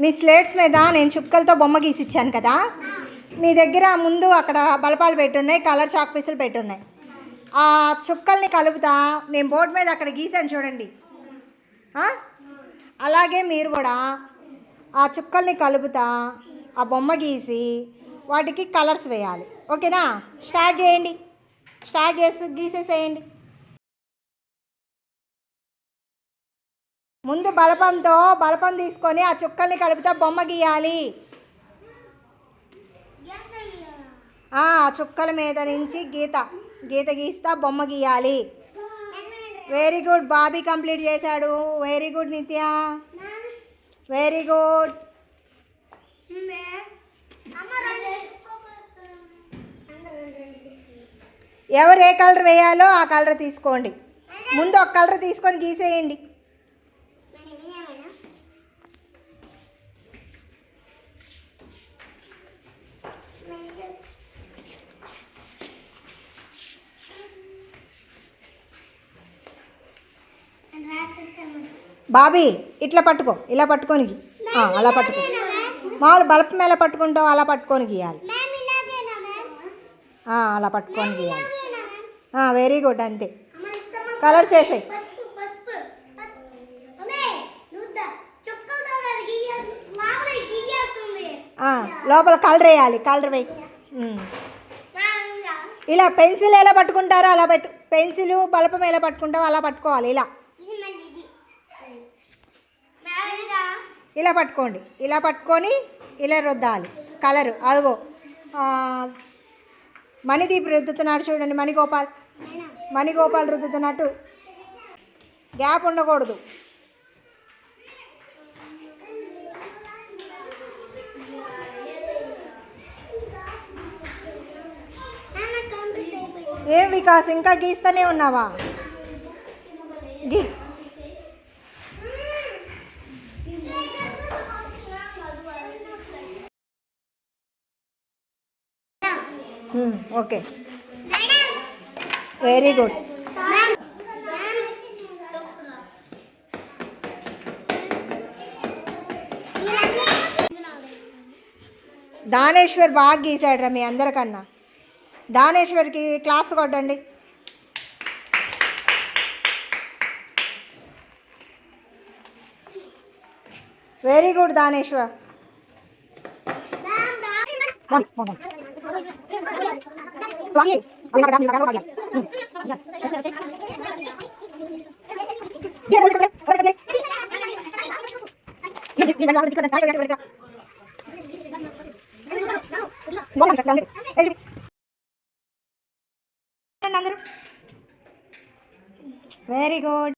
నీ స్లేట్స్ మీద నేను చుక్కలతో బొమ్మ గీసి ఇచ్చాను కదా. నీ దగ్గర ముందు అక్కడ బలపాలు పెట్టున్నాయి కలర్ చాక్ పీసులు పెట్టున్నాయి. ఆ చుక్కల్ని కలుపుతా నేను బోర్డు మీద అక్కడ గీసాను చూడండి. అలాగే మీరు కూడా ఆ చుక్కల్ని కలుపుతా ఆ బొమ్మ గీసి వాటికి కలర్స్ వేయాలి. ఓకేనా? స్టార్ట్ చేయండి. స్టార్ట్ చేసి గీసేసేయండి. ముందు బలపంతో బలపం తీసుకొని ఆ చుక్కల్ని కలిపితే బొమ్మ గీయాలి. ఆ చుక్కల మీద నుంచి గీత గీత గీస్తా బొమ్మ గీయాలి. వెరీ గుడ్ బాబీ కంప్లీట్ చేశాడు. Very good Nitya. Very good ఎవరు ఏ కలర్ వేయాలో ఆ కలర్ తీసుకోండి. ముందు ఒక కలర్ తీసుకొని గీసేయండి. బాబీ ఇట్లా పట్టుకో ఇలా పట్టుకొని అలా పట్టుకో. మామూలు బల్పం ఎలా పట్టుకుంటావు అలా పట్టుకొని గీయాలి. అలా పట్టుకొని గీయాలి. వెరీ గుడ్ అంతే. కలర్స్ వేసాయి. లోపల కలర్ వేయాలి కలర్ వేయి. ఇలా పెన్సిల్ ఎలా పట్టుకుంటారో అలా పెట్టు పెన్సిల్ బలపం ఎలా పట్టుకుంటావో అలా పట్టుకోవాలి ఇలా. ఇలా పట్టుకోండి. ఇలా పట్టుకొని ఇలా రుద్దాలి. కలరు. అదిగో. మణిదీప్ రుద్దుతున్నాడు చూడండి మణిగోపాల్. మణిగోపాల్ రుద్దుతున్నట్టు. గ్యాప్ ఉండకూడదు. ఏం వికాస్ ఇంకా గీస్తూనే ఉన్నావా? ఓకే వెరీ గుడ్ దానేశ్వర్ బాగా గీసాడు మీ అందరికన్నా. దానేశ్వర్కి క్లాప్స్ కొట్టండి. Very good Daneshwar. Tulangin. Ang nagdadam, nagdadam kalian. Dia Very good.